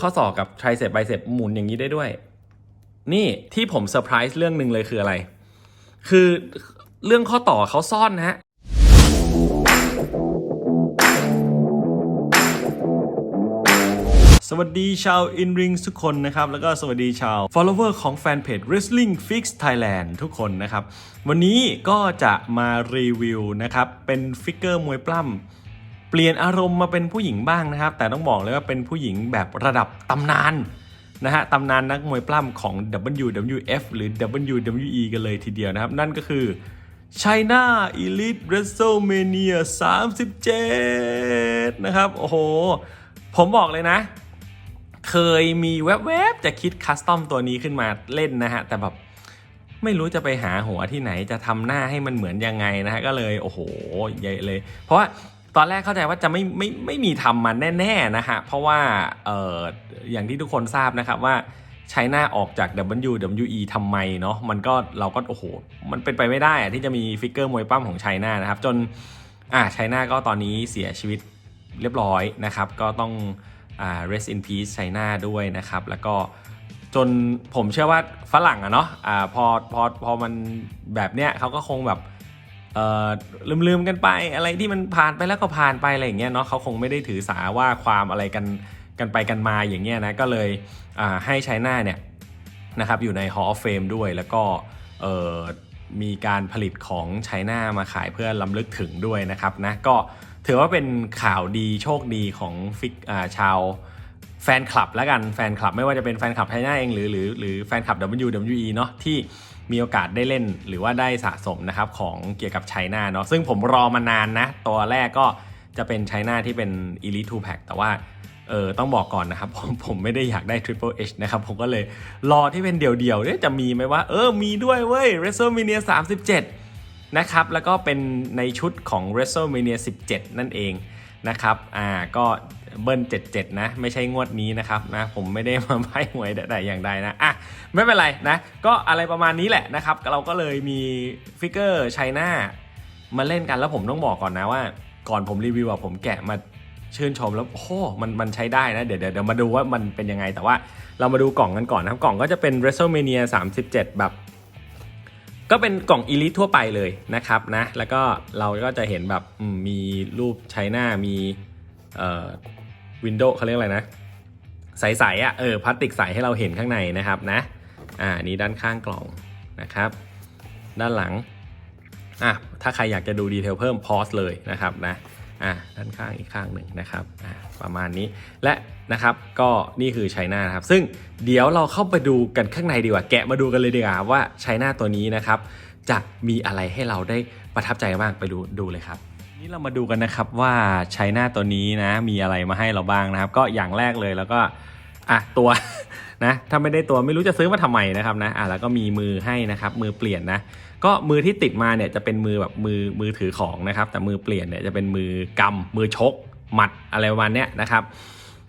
ข้อศอกกับไทรเซปไบเซปหมุนอย่างนี้ได้ด้วย นี่ที่ผมเซอร์ไพรส์เรื่องหนึ่งเลยคืออะไร คือเรื่องข้อต่อเขาซ่อนนะฮะสวัสดีชาว In Ring ทุกคนนะครับ แล้วก็สวัสดีชาว follower ของแฟนเพจ Wrestling Fix Thailand ทุกคนนะครับ วันนี้ก็จะมารีวิวนะครับ เป็นฟิกเกอร์มวยปล้ำ เปลี่ยนอารมณ์มาเป็นผู้หญิงบ้างนะครับ แต่ต้องบอกเลยว่าเป็นผู้หญิงแบบระดับตำนานนะฮะตำนานนักมวยปล้ำของ WWF หรือ WWE กันเลยทีเดียวนะครับ นั่นก็คือ China Elite WrestleMania 37 นะครับ โอ้โห ผมบอกเลยนะ เคยมีแวบๆ จะคิดคัสตอมตัวนี้ขึ้นมาเล่นนะฮะ แต่แบบไม่รู้จะไปหาหัวที่ไหนจะทำหน้าให้มันเหมือนยังไงนะฮะ ก็เลย โอ้โหใหญ่เลย เพราะว่า ตอนแรกเข้าใจว่าจะไม่ไม่ไม่มีทำมันแน่ๆนะฮะเพราะว่าเอ่ออย่างที่ทุกคนทราบนะครับว่าไชน่าออกจาก WWE ทำไมเนาะมันก็เราก็โอ้โหมันเป็นไปไม่ได้อะที่จะมีฟิกเกอร์มวยปั้มของไชน่านะครับ จนอ่าไชน่าก็ตอนนี้เสียชีวิตเรียบร้อยนะครับ ก็ต้องอ่า rest in peace China ด้วยนะครับ แล้วก็จนผมเชื่อว่าฝรั่งอะเนาะอ่าพอพอพอมันแบบเนี้ยเขาก็คงแบบ ลืมๆกันไปอะไรที่มันผ่านไปแล้วก็ผ่านไปอะไรอย่างเงี้ยเนาะเขาคงไม่ได้ถือสาว่าความอะไรกันกันไปกันมาอย่างเงี้ยนะก็เลยให้ไชน่าเนี่ยนะครับอยู่ใน Hall of Fame ด้วยแล้วก็มีการผลิตของไชน่ามาขายเพื่อล้ำลึกถึงด้วยนะครับนะก็ถือว่าเป็นข่าวดีโชคดีของฟิกชาว แฟนคลับแล้วกันแฟนคลับไม่ว่าจะเป็นแฟนคลับไทยน่าเองหรือหรือหรือแฟนคลับ WWE เนาะที่มีโอกาสได้เล่นหรือว่าได้สะสมนะครับของเกี่ยวกับไชน่าเนาะซึ่งผมรอมานานนะ ตัวแรกก็จะเป็นไชน่าที่เป็น Elite 2 Pack แต่ว่าเออต้องบอกก่อนนะครับผมผมไม่ได้อยากได้ Triple H นะครับผมก็เลยรอที่เป็นเดี่ยวๆเนี่ยจะมีไหมว่า เออมีด้วยเว้ย WrestleMania 37 นะครับ แล้วก็เป็นในชุดของ WrestleMania 17 นั่นเองนะครับอ่าก็ เบิ้ล77นะ ไม่ใช่งวดนี้นะครับนะผมไม่ได้มาใบ้หวยแต่อย่างใดนะอะไม่เป็นไรนะ ก็อะไรประมาณนี้แหละนะครับ เราก็เลยมีฟิกเกอร์ไชน่ามาเล่นกันแล้วผมต้องบอกก่อนนะว่า ก่อนผมรีวิวอะผมแกะมาชื่นชมแล้วโอ้โหมันมันใช้ได้นะ เดี๋ยวเดี๋ยวเดี๋ยวมาดูว่ามันเป็นยังไง แต่ว่าเรามาดูกล่องกันก่อนนะครับ กล่องก็จะเป็น WrestleMania 37 แบบ ก็เป็นกล่องอีลิททั่วไปเลยนะครับนะ แล้วก็เราก็จะเห็นแบบมมีรูปไชน่ามีเอ่อ วินโดว์เขาเรียกอะไรนะ ใสๆอะ่ะเออพลาสติกใสให้เราเห็นข้างในนะครับนะอ่านี่ด้านข้างกล่องนะครับ ด้านหลังอะถ้าใครอยากจะดูดีเทลเพิ่มพอสเลยนะครับนะอะด้านข้างอีกข้างหนึ่งนะครับอะประมาณนี้และนะครับก็นี่คือไชน่านะครับ ซึ่งเดี๋ยวเราเข้าไปดูกันข้างในดีกว่า แกะมาดูกันเลยดีกว่าว่าไชน่าตัวนี้นะครับ จะมีอะไรให้เราได้ประทับใจบ้างไปดูดูเลยครับ นี่เรามาดูกันนะครับว่าไชน่าตัวนี้นะมีอะไรมาให้เราบ้างนะครับ ก็อย่างแรกเลยแล้วก็อะตัวนะถ้าไม่ได้ตัวไม่รู้จะซื้อมาทำไมนะครับนะอะแล้วก็มีมือให้นะครับมือเปลี่ยนนะก็มือที่ติดมาเนี่ยจะเป็นมือแบบมือมือถือของนะครับ แต่มือเปลี่ยนเนี่ยจะเป็นมือกำมือชก หมัดอะไรประมาณเนี้ยนะครับ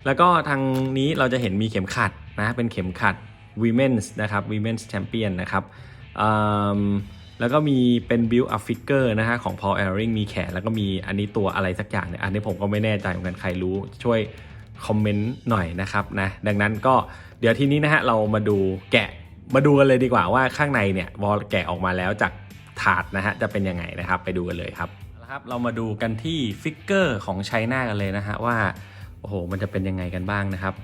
แล้วก็ทางนี้เราจะเห็นมีเข็มขัดนะเป็นเข็มขัด Women's นะครับ Women's Champion นะครับอืม แล้วก็มีเป็น build up figure นะฮะของ Paul e l r i n g มีแขน แล้วก็มีอันนี้ตัวอะไรสักอย่างเนี่ยอันนี้ผมก็ไม่แน่ใจเหมือนกันใครรู้ช่วยคอมเมนต์หน่อยนะครับนะดังนั้นก็เดี๋ยวทีนี้นะฮะเรามาดูแกะมาดูกันเลยดีกว่าว่าข้างในเนี่ยพอแกะออกมาแล้วจากถาดนะฮะจะเป็นยังไงนะครับไปดูกันเลยครับเอาละครับเรามาดูกันที่ฟิกเกอร์ของไชน่ากันเลยนะฮะว่าโอ้โหมันจะเป็นยังไงกันบ้างนะครับ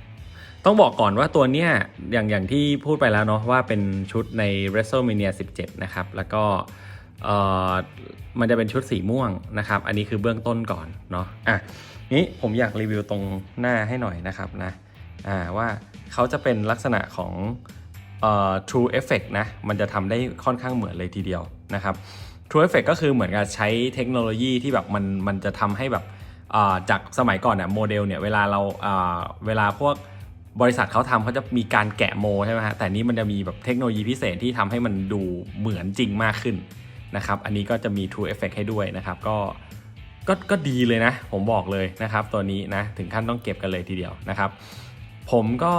ต้องบอกก่อนว่าตัวเนี้ยอย่างอย่างที่พูดไปแล้วเนาะว่าเป็นชุดใน WrestleMania 17 นะครับ แล้วก็เออมันจะเป็นชุดสีม่วงนะครับ อันนี้คือเบื้องต้นก่อนเนาะอะนี้ผมอยากรีวิวตรงหน้าให้หน่อยนะครับนะอ่าว่าเขาจะเป็นลักษณะของเอ่อ True Effect นะ มันจะทำได้ค่อนข้างเหมือนเลยทีเดียวนะครับ True Effect ก็คือเหมือนกับใช้เทคโนโลยีที่แบบมันมันจะทำให้แบบอ่าจากสมัยก่อนเนี่ยโมเดลเนี่ยเวลาเราอ่าเวลาพวก บริษัทเขาทำเขาจะมีการแกะโมใช่ไหมฮะแต่นี้มันจะมีแบบเทคโนโลยีพิเศษที่ทำให้มันดูเหมือนจริงมากขึ้นนะครับอันนี้ก็จะมี True Effect ให้ด้วยนะครับก็ก็ก็ดีเลยนะ ผมบอกเลยนะครับ ตัวนี้นะถึงขั้นต้องเก็บกันเลยทีเดียวนะครับ ผมก็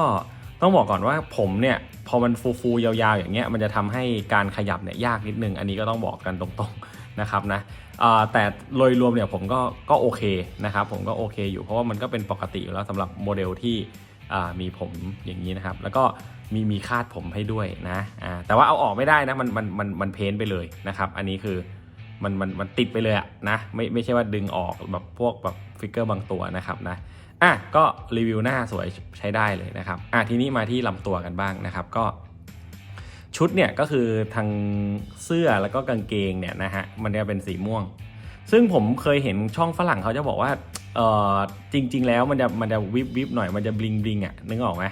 ต้องบอกก่อนว่าผมเนี่ยพอมันฟูๆยาวๆอย่างเงี้ยมันจะทำให้การขยับเนี่ยยากนิดนึง อันนี้ก็ต้องบอกกันตรงๆนะครับนะแต่โดยรวมเนี่ยผมก็ก็โอเคนะครับผมก็โอเคอยู่เพราะว่ามันก็เป็นปกติอยู่แล้วสำหรับโมเดลที่ มีผมอย่างนี้นะครับ แล้วก็มีมีคาดผมให้ด้วยนะแต่ว่าเอาออกไม่ได้นะมันมันมันมันเพ้นไปเลยนะครับ อันนี้คือมันมันมันติดไปเลยอะนะไม่ไม่ใช่ว่าดึงออกแบบพวกแบบฟิกเกอร์บางตัวนะครับนะอะก็รีวิวหน้าสวยใช้ได้เลยนะครับอะทีนี้มาที่ลำตัวกันบ้างนะครับก็ ชุดเนี่ยก็คือทางเสื้อแล้วก็กางเกงเนี่ยนะฮะมันจะเป็นสีม่วง ซึ่งผมเคยเห็นช่องฝรั่งเขาจะบอกว่าเออจริง ๆ แล้วมันจะมันจะวิบวิบหน่อยมันจะบลิงบลิงอะนึกออกไหม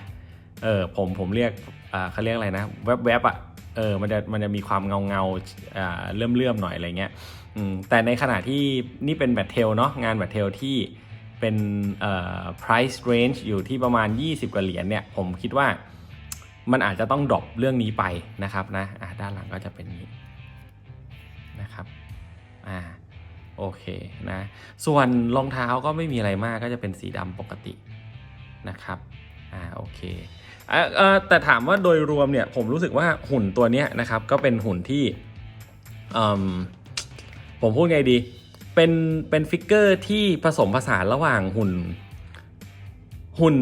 เออผมผมเรียกอ่าเขาเรียกอะไรนะแวบแวบๆอะเออมันจะมันจะมีความเงาเงาอ่าเลื่อมเลื่อมหน่อยอะไรเงี้ยอืมแต่ในขณะที่นี่เป็นแบทเทลเนาะงานแบทเทลที่เป็นเอ่อ price range อยู่ที่ประมาณ 20 กว่าเหรียญเนี่ยผมคิดว่ามันอาจจะต้องดรอปเรื่องนี้ไปนะครับนะด้านหลังก็จะเป็นนี้นะครับอ่า โอเคนะ ส่วนรองเท้าก็ไม่มีอะไรมากก็จะเป็นสีดำปกตินะครับอ่าโอเคเอ่อแต่ถามว่าโดยรวมเนี่ยผมรู้สึกว่าหุ่นตัวเนี้ยนะครับก็เป็นหุ่นที่อืมผมพูดไงดี เป็นเป็นฟิกเกอร์ที่ผสมผสานระหว่างหุ่น หุ่น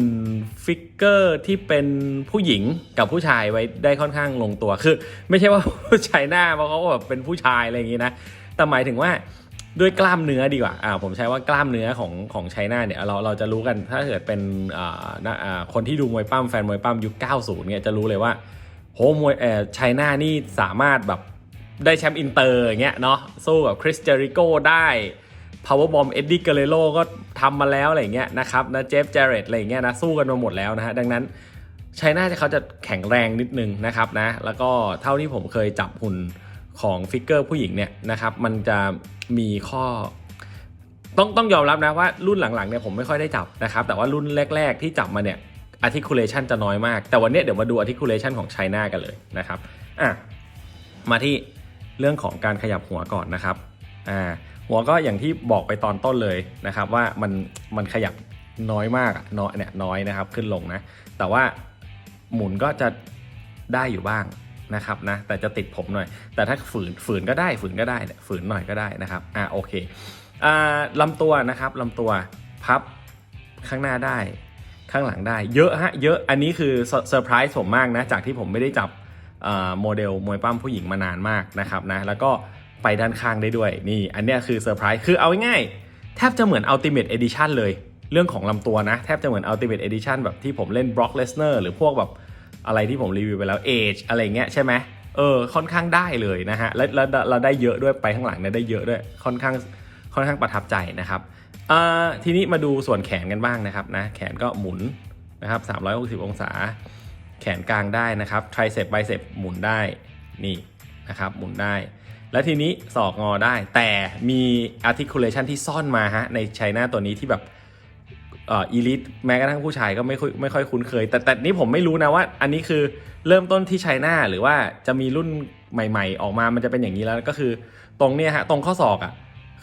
ฟิกเกอร์ที่เป็นผู้หญิงกับผู้ชายไว้ได้ค่อนข้างลงตัวคือ ไม่ใช่ว่าผู้ชายหน้าเพราะเขาแบบเป็นผู้ชายอะไรอย่างนี้นะแต่หมายถึงว่า ด้วยกล้ามเนื้อดีกว่าอ่าผมใช้ว่ากล้ามเนื้อของของไชน่าเนี่ยเราเราจะรู้กันถ้าเกิดเป็นอ่าอ่าคนที่ดูมวยปั้มแฟนมวยปั้มยุค 90 เนี่ยจะรู้เลยว่าโหมวยเอ่อไชน่านี่สามารถแบบได้แชมป์อินเตอร์อย่างเงี้ยเนาะสู้กับคริสเจริโกได้ Powerbomb เอ็ดดี้เกเรโลก็ทำมาแล้วอะไรเงี้ยนะครับนะเจฟเจเรตอะไรเงี้ยนะสู้กันมาหมดแล้วนะฮะดังนั้นไชน่าจะเขาจะแข็งแรงนิดนึงนะครับนะแล้วก็เท่าที่ผมเคยจับหุ่น ของฟิกเกอร์ผู้หญิงเนี่ยนะครับมันจะมีข้อต้องต้องยอมรับนะว่ารุ่นหลังๆเนี่ยผมไม่ค่อยได้จับนะครับ แต่ว่ารุ่นแรก ๆ ที่จับมาเนี่ย articulation จะน้อยมาก แต่วันนี้เดี๋ยวมาดู articulation ของ China กันเลยนะครับอะมาที่เรื่องของการขยับหัวก่อนนะครับอ่าหัวก็อย่างที่บอกไปตอนต้นเลยนะครับว่ามันมันขยับน้อยมากน้อยเนี่ยน้อยนะครับขึ้นลงนะ แต่ว่าหมุนก็จะได้อยู่บ้าง นะครับนะแต่จะติดผมหน่อย แต่ถ้าฝืนฝืนก็ได้ฝืนก็ได้เนี่ยฝืนหน่อยก็ได้นะครับอ่าโอเคอ่าลำตัวนะครับลำตัวพับข้างหน้าได้ข้างหลังได้เยอะฮะเยอะอันนี้คือเซอร์ไพรส์ผมมากนะจากที่ผมไม่ได้จับโมเดลมวยปั้มผู้หญิงมานานมากนะครับนะแล้วก็ไปด้านข้างได้ด้วยนี่อันเนี้ยคือเซอร์ไพรส์คือเอาง่ายแทบจะเหมือน Ultimate Edition เลย เรื่องของลำตัวนะ แทบจะเหมือน Ultimate Edition แบบที่ผมเล่น Brock Lesnar หรือพวกแบบ อะไรที่ผมรีวิวไปแล้ว Age อะไรเงี้ยใช่ไหมเออค่อนข้างได้เลยนะฮะแล้วแล้วเราได้เยอะด้วยไปข้างหลังเนี่ยได้เยอะด้วยค่อนข้างค่อนข้างประทับใจนะครับอ่าทีนี้มาดูส่วนแขนกันบ้างนะครับนะแขนก็หมุนนะครับ 360 องศา แขนกลางได้นะครับไทรเซปไบเซปหมุนได้นี่นะครับหมุนได้ แล้วทีนี้ศอกงอได้แต่มี articulation ที่ซ่อนมาฮะในไชน่าตัวนี้ที่แบบ เอ่อ elite แม้กระทั่งผู้ชายก็ไม่ค่อยไม่ค่อยคุ้นเคย แต่แต่นี่ผมไม่รู้นะว่า อันนี้คือเริ่มต้นที่ไชน่าหรือว่าจะมีรุ่นใหม่ ๆ ออกมามันจะเป็นอย่างนี้แล้วก็คือ ตรงเนี้ยฮะตรงข้อศอกอะ่ะ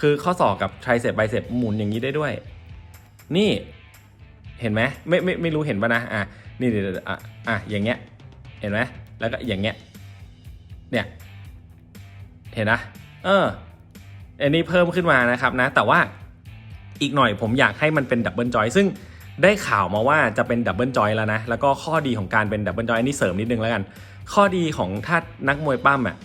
คือข้อศอกกับไทรเซปไบเซปหมุนอย่างนี้ได้ด้วย นี่เห็นไหมไม่ไม่ไม่รู้เห็นปะนะอะนี่เดี๋ยวเดี๋ยวอะอะอย่างเงี้ยเห็นไหมแล้วก็อย่างเงี้ยเนี่ยเห็นนะเอออันนี้เพิ่มขึ้นมานะครับนะ แต่ว่า อีกหน่อยผมอยากให้มันเป็นดับเบิลจอยซึ่งได้ข่าวมาว่าจะเป็นดับเบิลจอยแล้วนะ แล้วก็ข้อดีของการเป็นดับเบิลจอยอันนี้เสริมนิดนึงแล้วกัน ข้อดีของถ้านักมวยปั้มอะ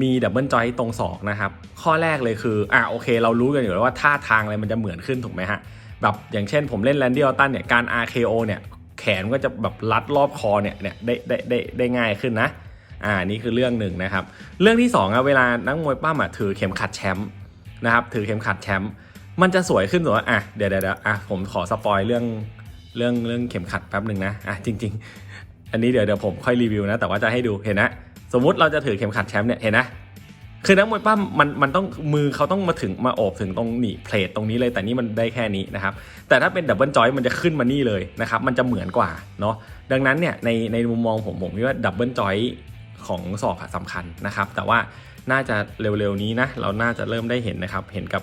มีดับเบิลจอยตรงศอกนะครับ ข้อแรกเลยคืออะโอเค เรารู้กันอยู่แล้วว่าท่าทางอะไรมันจะเหมือนขึ้นถูกไหมฮะ แบบอย่างเช่นผมเล่นแลนดี้ออตันเนี่ยการ RKO เนี่ยแขนก็จะแบบรัดรอบคอเนี่ยเนี่ยได้ได้ได้ได้ง่ายขึ้นนะ อ่านี่คือเรื่องหนึ่งนะครับ เรื่องที่สองอะเวลานักมวยปั้มอะถือเข็มขัดแชมป์นะครับถือเข็มขัดแชมป์ มันจะสวยขึ้นสมมติว่าอะเดี๋ยวเดี๋ยวเดี๋ยวอะผมขอสปอยเรื่องเรื่องเรื่องเข็มขัดแป๊บหนึ่งนะอะจริง ๆ อันนี้เดี๋ยวเดี๋ยวผมค่อยรีวิวนะ แต่ว่าจะให้ดูเห็นนะ สมมุติเราจะถือเข็มขัดแชมป์เนี่ยเห็นนะคือนักมวยปั้มมันมันต้องมือเขาต้องมาถึงมาโอบถึงตรงหนีเพลทตรงนี้เลยแต่นี่มันได้แค่นี้นะครับแต่ถ้าเป็นดับเบิลจอยมันจะขึ้นมานี่เลยนะครับมันจะเหมือนกว่าเนาะดังนั้นเนี่ยในในมุมมองผมผมคิดว่าดับเบิลจอยของศอกสำคัญนะครับแต่ว่าน่าจะเร็วๆนี้นะเราน่าจะเริ่มได้เห็นนะครับเห็นกับ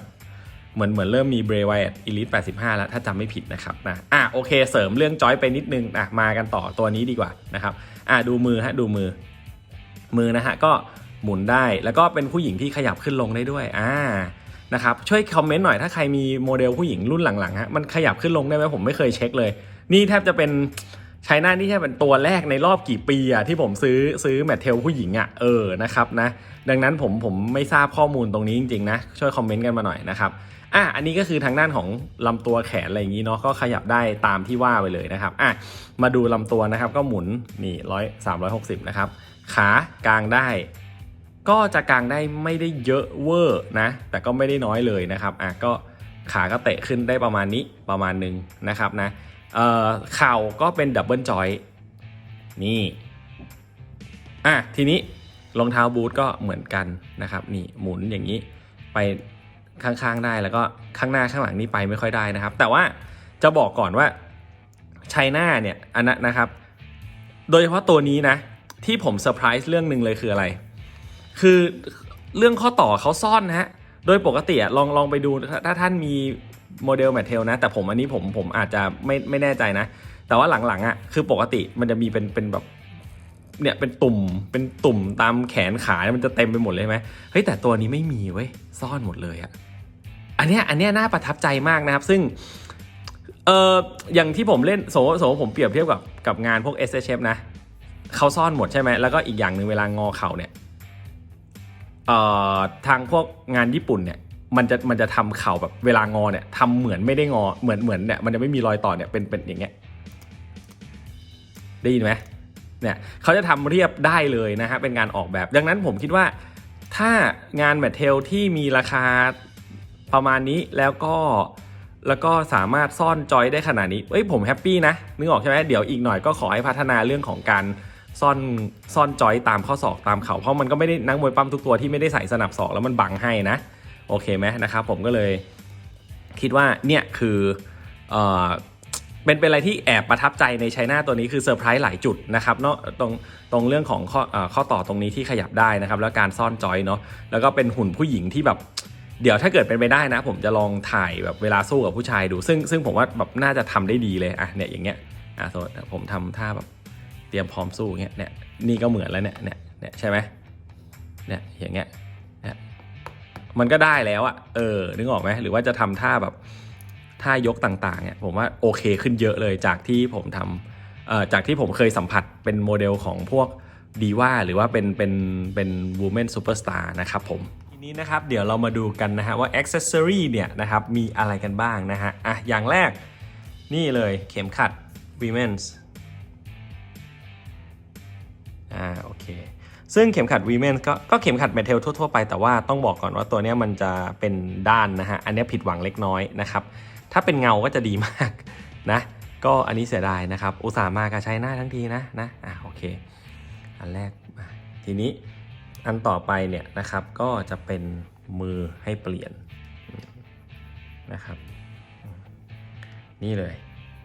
เหมือนเหมือนเริ่มมีเบรไวท์อีลิท85แล้วถ้าจำไม่ผิดนะครับนะอะโอเคเสริมเรื่องจอยไปนิดนึงอะมากันต่อตัวนี้ดีกว่านะครับอะดูมือฮะดูมือ มือนะฮะก็หมุนได้แล้วก็เป็นผู้หญิงที่ขยับขึ้นลงได้ด้วยอ่านะครับช่วยคอมเมนต์หน่อยถ้าใครมีโมเดลผู้หญิงรุ่นหลังๆฮะมันขยับขึ้นลงได้ไหมผมไม่เคยเช็คเลย นี่แทบจะเป็นไชน่านี่แทบเป็นตัวแรกในรอบกี่ปีอะที่ผมซื้อซื้อแมทเทลผู้หญิงอะเออนะครับนะดังนั้นผมผมไม่ทราบข้อมูลตรงนี้จริงๆนะช่วยคอมเมนต์กันมาหน่อยนะครับ อะอันนี้ก็คือทางด้านของลำตัวแขนอะไรอย่างนี้เนาะก็ขยับได้ตามที่ว่าไปเลยนะครับอะมาดูลำตัวนะครับ ก็หมุนนี่ร้อยสามร้อยหกสิบนะครับ ขากลางได้ ก็จะกลางได้ไม่ได้เยอะเวอร์นะ แต่ก็ไม่ได้น้อยเลยนะครับอะก็ขาก็เตะขึ้นได้ประมาณนี้ประมาณหนึ่งนะครับนะเอ่อเข่าก็เป็นดับเบิลจอยนี่อะทีนี้รองเท้าบูทก็เหมือนกันนะครับ นี่หมุนอย่างนี้ไป ข้างๆได้แล้วก็ข้างหน้าข้างหลังนี่ไปไม่ค่อยได้นะครับ แต่ว่าจะบอกก่อนว่าไชน่าเนี่ยอันนั้นนะครับ โดยเฉพาะตัวนี้นะ ที่ผมเซอร์ไพรส์เรื่องหนึ่งเลยคืออะไร คือเรื่องข้อต่อเขาซ่อนนะฮะโดยปกติอะลองลองไปดูถ้าท่านมีโมเดลแมทเทลนะ แต่ผมอันนี้ผมผมอาจจะไม่ไม่แน่ใจนะ แต่ว่าหลังๆอะคือปกติมันจะมีเป็นเป็นแบบเนี่ยเป็นตุ่มเป็นตุ่มตามแขนขาเนี่ยมันจะเต็มไปหมดเลยไหมเฮ้ยแต่ตัวนี้ไม่มีเว้ยซ่อนหมดเลยอะ อันเนี้ยอันเนี้ยน่าประทับใจมากนะครับ ซึ่งเอออย่างที่ผมเล่นโสโสผมเปรียบเทียบกับกับงานพวก s h f นะเขาซ่อนหมดใช่ไหมแล้วก็อีกอย่างหนึ่งเวลางอเข่าเนี่ยเอ่อทางพวกงานญี่ปุ่นเนี่ยมันจะมันจะทำเข่าแบบเวลางอเนี่ยทำเหมือนไม่ได้งอเหมือนเหมือนเนี่ยมันจะไม่มีรอยต่อเนี่ยเป็นเป็นอย่างเงี้ยได้ยินไหมเนี่ยเขาจะทำเรียบได้เลยนะฮะเป็นงานออกแบบ ดังนั้นผมคิดว่าถ้างานแมทเทลที่มีราคา ประมาณนี้แล้วก็แล้วก็สามารถซ่อนจอยได้ขนาดนี้ เอ้ยผมแฮปปี้นะ นึกออกใช่ไหมเดี๋ยวอีกหน่อยก็ขอให้พัฒนาเรื่องของการซ่อนซ่อนจอยตามข้อศอกตามเข่าเพราะมันก็ไม่ได้นักมวยปั้มทุกตัวที่ไม่ได้ใส่สนับศอกแล้วมันบังให้นะ โอเคไหมนะครับผมก็เลยคิดว่าเนี่ยคือเอ่อเป็นเป็นอะไรที่แอบประทับใจในไชน่าตัวนี้คือเซอร์ไพรส์หลายจุดนะครับเนาะตรงตรงเรื่องของข้ออข้อต่อตรงนี้ที่ขยับได้นะครับ แล้วการซ่อนจอยเนาะแล้วก็เป็นหุ่นผู้หญิงที่แบบ เดี๋ยวถ้าเกิดเป็นไปได้นะ ผมจะลองถ่ายแบบเวลาสู้กับผู้ชายดู ซึ่งซึ่งผมว่าแบบน่าจะทำได้ดีเลยอะเนี่ยอย่างเงี้ยอะสมมติผมทำท่าแบบเตรียมพร้อมสู้อย่างเงี้ยเนี่ยนี่ก็เหมือนแล้วเนี่ยเนี่ยเนี่ยใช่ไหมเนี่ยอย่างเงี้ยเนี่ยมันก็ได้แล้วอะเออนึกออกไหมหรือว่าจะทำท่าแบบท่ายกต่างๆเนี่ยผมว่าโอเคขึ้นเยอะเลยจากที่ผมทำเอ่อจากที่ผมเคยสัมผัสเป็นโมเดลของพวกดีว่าหรือว่าเป็นเป็นเป็นวูแมนซูเปอร์สตาร์นะครับผม ทีนี้นะครับเดี๋ยวเรามาดูกันนะฮะว่าอ็อกเซอรี่เนี่ยนะครับมีอะไรกันบ้างนะฮะอะอย่างแรกนี่เลยเข็มขัด Women's อ่าโอเคซึ่งเข็มขัด Women's ก็ก็เข็มขัดเมทัลทั่วๆไปแต่ว่าต้องบอกก่อนว่าตัวเนี้ยมันจะเป็นด้านนะฮะอันนี้ผิดหวังเล็กน้อยนะครับถ้าเป็นเงาก็จะดีมากนะก็อันนี้เสียดายนะครับอุตส่าห์มากับใช้หน้าทั้งทีนะนะอะโอเคอันแรกทีนี้ อันต่อไปเนี่ยนะครับก็จะเป็นมือให้เปลี่ยนนะครับ นี่เลย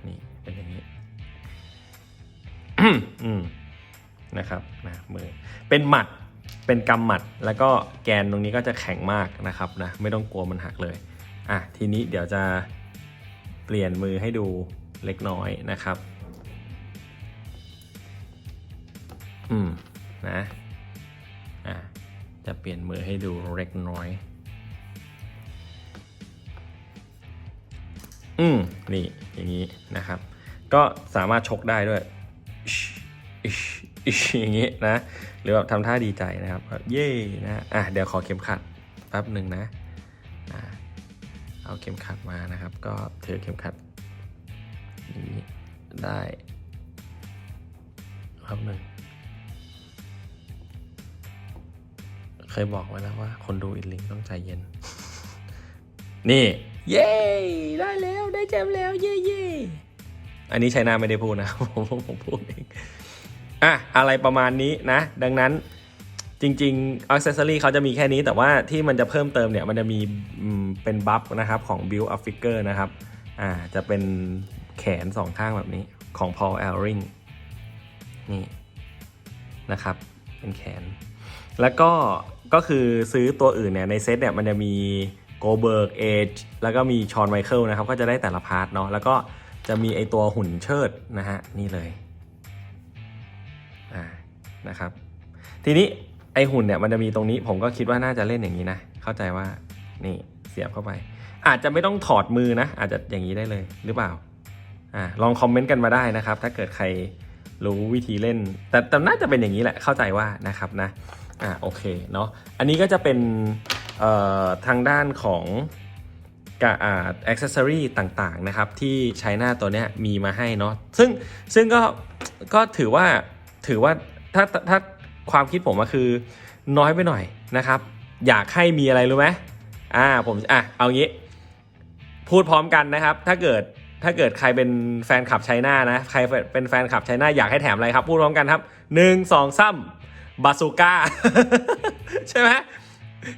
นี่เป็นอย่างนี้อืมนะครับนะมือเป็นหมัดเป็นกำหมัด แล้วก็แกนตรงนี้ก็จะแข็งมากนะครับนะไม่ต้องกลัวมันหักเลยอะทีนี้เดี๋ยวจะเปลี่ยนมือให้ดูเล็กน้อยนะครับ อืมนะอะ จะเปลี่ยนมือให้ดูเล็กน้อย อืมนี่อย่างนี้นะครับ ก็สามารถชกได้ด้วยอิชอิชอย่างนี้นะ หรือแบบทำท่าดีใจนะครับเย่นะอะเดี๋ยวขอเข็มขัดแป๊บหนึ่งนะเอาเข็มขัดมานะครับ ก็ถือเข็มขัดนี้ได้ครับหนึ่ง เคยบอกไว้แล้วว่า คนดูอินลิงต้องใจเย็น นี่ เย้ได้แล้วได้แจมแล้วเย่เย่อันนี้ชัยนาไม่ได้พูดนะผมผมพูดเองอะอะไรประมาณนี้นะ ดังนั้นจริงๆอ c เซ s ซอรี่เขาจะมีแค่นี้แต่ว่าที่มันจะเพิ่มเติมเนี่ย มันจะมีเป็นบัฟนะครับ ของ Build Up Figure นะครับ อ่า จะเป็นแขนสองข้างแบบนี้ของ Paul Elring นี่นะครับ เป็นแขน แล้วก็ ก็คือซื้อตัวอื่นเนี่ยในเซตเนี่ยมันจะมีโกเบิร์กเอจแล้วก็มีชอนไมเคิลนะครับ ก็จะได้แต่ละพาร์ทเนาะแล้วก็จะมีไอตัวหุ่นเชิดนะฮะ นี่เลยอ่านะครับ ทีนี้ไอหุ่นเนี่ยมันจะมีตรงนี้ผมก็คิดว่าน่าจะเล่นอย่างนี้นะ เข้าใจว่านี่เสียบเข้าไป อาจจะไม่ต้องถอดมือนะ อาจจะอย่างนี้ได้เลยหรือเปล่าอ่าลองคอมเมนต์กันมาได้นะครับ ถ้าเกิดใครรู้วิธีเล่น แต่แต่น่าจะเป็นอย่างนี้แหละเข้าใจว่านะครับนะ อ่าโอเคเนาะอันนี้ก็จะเป็นทางด้านของกะอ่าอ็อกเซอรี่ต่างๆนะครับที่ใช้หน้าตัวเนี้ยมีมาให้เนาะซึ่งซึ่งก็ก็ถือว่าถือว่าถ้าถ้าความคิดผมก็คือน้อยไปหน่อยนะครับ อยากให้มีอะไรรู้ไหมอ่าผมอะเอางี้ พูดพร้อมกันนะครับ ถ้าเกิดถ้าเกิดใครเป็นแฟนคลับไชน่านะ ใครเป็นแฟนคลับไชน่าอยากให้แถมอะไรครับ พูดพร้อมกันครับหนึ่งสองซ้ำ บาซูก้า ใช่ไหม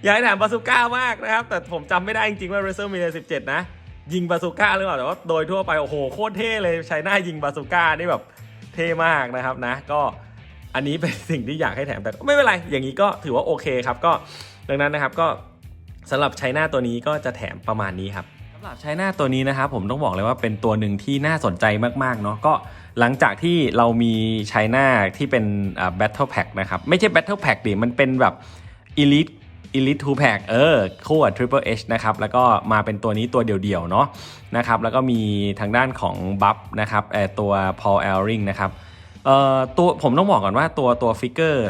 อยากให้แถมบาซูก้ามากนะครับ แต่ผมจำไม่ได้จริงๆว่า w r e s t l e m a n i a 17นะ ยิงบาซูก้าหรือเปล่าแต่ว่าโดยทั่วไป โอ้โห โคตรเท่เลยไชน่ายิงบาซูก้านี่แบบเท่มากนะครับนะ ก็อันนี้เป็นสิ่งที่อยากให้แถมแต่ไม่เป็นไร อย่างนี้ก็ถือว่าโอเคครับ ก็ดังนั้นนะครับก็สำหรับไชน่าตัวนี้ก็จะแถมประมาณนี้ครับ หรับใช้หน้าตัวนี้นะครับผมต้องบอกเลยว่าเป็นตัวหนึ่งที่น่าสนใจมากๆเนาะก็หลังจากที่เรามีใช้หน้าที่เป็นอ่า Battle Pack นะครับไม่ใช่ Battle Pack ดิมันเป็นแบบ Elite Elite 2 Pack เออคู่กับ Triple H นะครับแล้วก็มาเป็นตัวนี้ตัวเดี่ยวๆเนาะนะครับแล้วก็มีทางด้านของบัฟนะครับเอ่อตัว Paul e l r i n g นะครับเอ่อตัวผมต้องบอกก่อนว่าตัวตัวฟิกเกอร์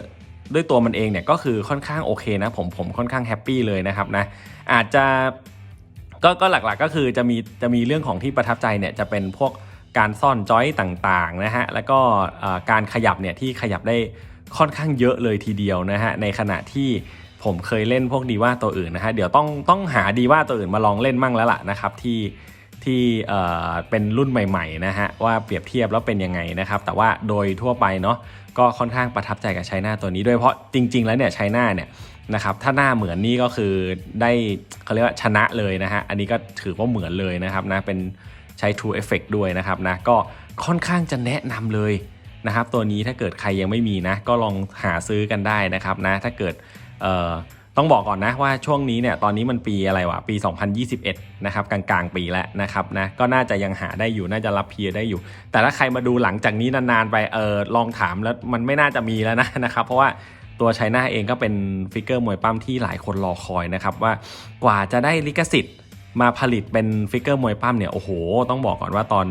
ด้วยตัวมันเองเนี่ยก็คือค่อนข้างโอเคนะผมผมค่อนข้างแฮปปี้เลยนะครับนะอาจจะ ก็ก็หลักๆก็คือจะมีจะมีเรื่องของที่ประทับใจเนี่ยจะเป็นพวกการซ่อนจอยต่างๆนะฮะแล้วก็การขยับเนี่ยที่ขยับได้ค่อนข้างเยอะเลยทีเดียวนะฮะในขณะที่ผมเคยเล่นพวกดีว่าตัวอื่นนะฮะเดี๋ยวต้องต้องหาดีว่าตัวอื่นมาลองเล่นมั่งแล้วล่ะนะครับที่ที่เอ่อเป็นรุ่นใหม่ๆนะฮะว่าเปรียบเทียบแล้วเป็นยังไงนะครับแต่ว่าโดยทั่วไปเนาะก็ค่อนข้างประทับใจกับไชน่าตัวนี้ด้วยเพราะจริง ๆ แล้วเนี่ยไชน่าเนี่ย นะครับถ้าหน้าเหมือนนี่ก็คือได้เขาเรียกว่าชนะเลยนะฮะอันนี้ก็ถือว่าเหมือนเลยนะครับนะเป็นใช้ True Effect ด้วยนะครับนะก็ค่อนข้างจะแนะนำเลยนะครับตัวนี้ถ้าเกิดใครยังไม่มีนะก็ลองหาซื้อกันได้นะครับนะถ้าเกิดต้องบอกก่อนนะว่าช่วงนี้เนี่ยตอนนี้มันปีอะไรวะปี 2021 นะครับกลางๆ ปีแล้วนะครับนะก็น่าจะยังหาได้อยู่น่าจะรับเพียร์ได้อยู่ แต่ถ้าใครมาดูหลังจากนี้นานๆไปเออลองถามแล้วมันไม่น่าจะมีแล้วนะนะครับเพราะว่า ตัวไชน่าเองก็เป็นฟิกเกอร์มวยปั้มที่หลายคนรอคอยนะครับว่ากว่าจะได้ลิขสิทธิ์มาผลิตเป็นฟิกเกอร์มวยปั้มเนี่ยโอ้โห ต้องบอกก่อนว่าตอน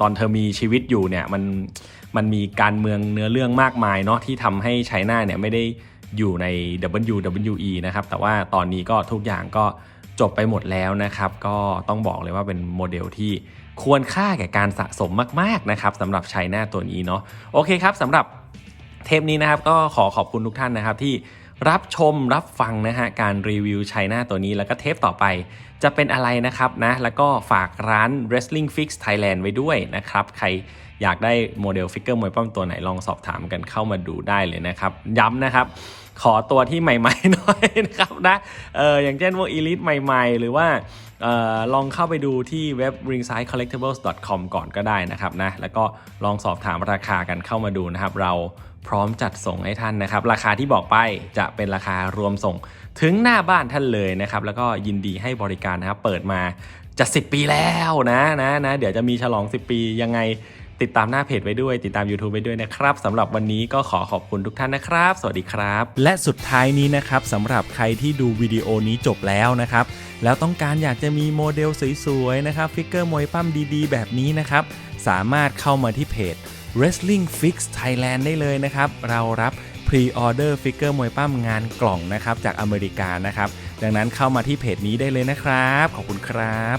ตอนเธอมีชีวิตอยู่เนี่ยมันมันมีการเมืองเนื้อเรื่องมากมายเนาะที่ทำให้ไชน่าเนี่ยไม่ได้อยู่ใน WWE นะครับแต่ว่าตอนนี้ก็ทุกอย่างก็จบไปหมดแล้วนะครับ ก็ต้องบอกเลยว่าเป็นโมเดลที่ควรค่าแก่การสะสมมาก ๆ นะครับสำหรับไชน่าตัวนี้เนาะโอเคครับสำหรับ เทปนี้นะครับก็ขอขอบคุณทุกท่านนะครับที่รับชมรับฟังนะฮะการรีวิวไชน่าตัวนี้แล้วก็เทปต่อไปจะเป็นอะไรนะครับนะแล้วก็ฝากร้าน Wrestling Fix Thailand ไว้ด้วยนะครับใครอยากได้โมเดลฟิกเกอร์มวยปั้มตัวไหนลองสอบถามกันเข้ามาดูได้เลยนะครับ ย้ำนะครับ ขอตัวที่ใหม่ๆหน่อยนะครับนะเอออย่างเช่นพวก Elite ใหม่ๆ หรือว่าเออลองเข้าไปดูที่เว็บ ringsidecollectibles.com ก่อนก็ได้นะครับนะแล้วก็ลองสอบถามราคากันเข้ามาดูนะครับเรา พร้อมจัดส่งให้ท่านนะครับ ราคาที่บอกไปจะเป็นราคารวมส่งถึงหน้าบ้านท่านเลยนะครับ แล้วก็ยินดีให้บริการนะครับ เปิดมาจะ10 ปีแล้วนะนะนะเดี๋ยวจะมีฉลอง 10 ปียังไงติดตามหน้าเพจไว้ด้วย ติดตาม YouTube ไว้ด้วยนะครับสำหรับวันนี้ก็ขอขอบคุณทุกท่านนะครับ สวัสดีครับ และสุดท้ายนี้นะครับสำหรับใครที่ดูวิดีโอนี้จบแล้วนะครับ แล้วต้องการอยากจะมีโมเดลสวยๆนะครับฟิกเกอร์มวยปั้มดีๆ แบบนี้นะครับ สามารถเข้ามาที่เพจ Wrestling Fix Thailand ได้เลยนะครับ เรารับพรีออเดอร์ฟิกเกอร์มวยปั้มงานกล่องนะครับ จากอเมริกานะครับ ดังนั้นเข้ามาที่เพจนี้ได้เลยนะครับ ขอบคุณครับ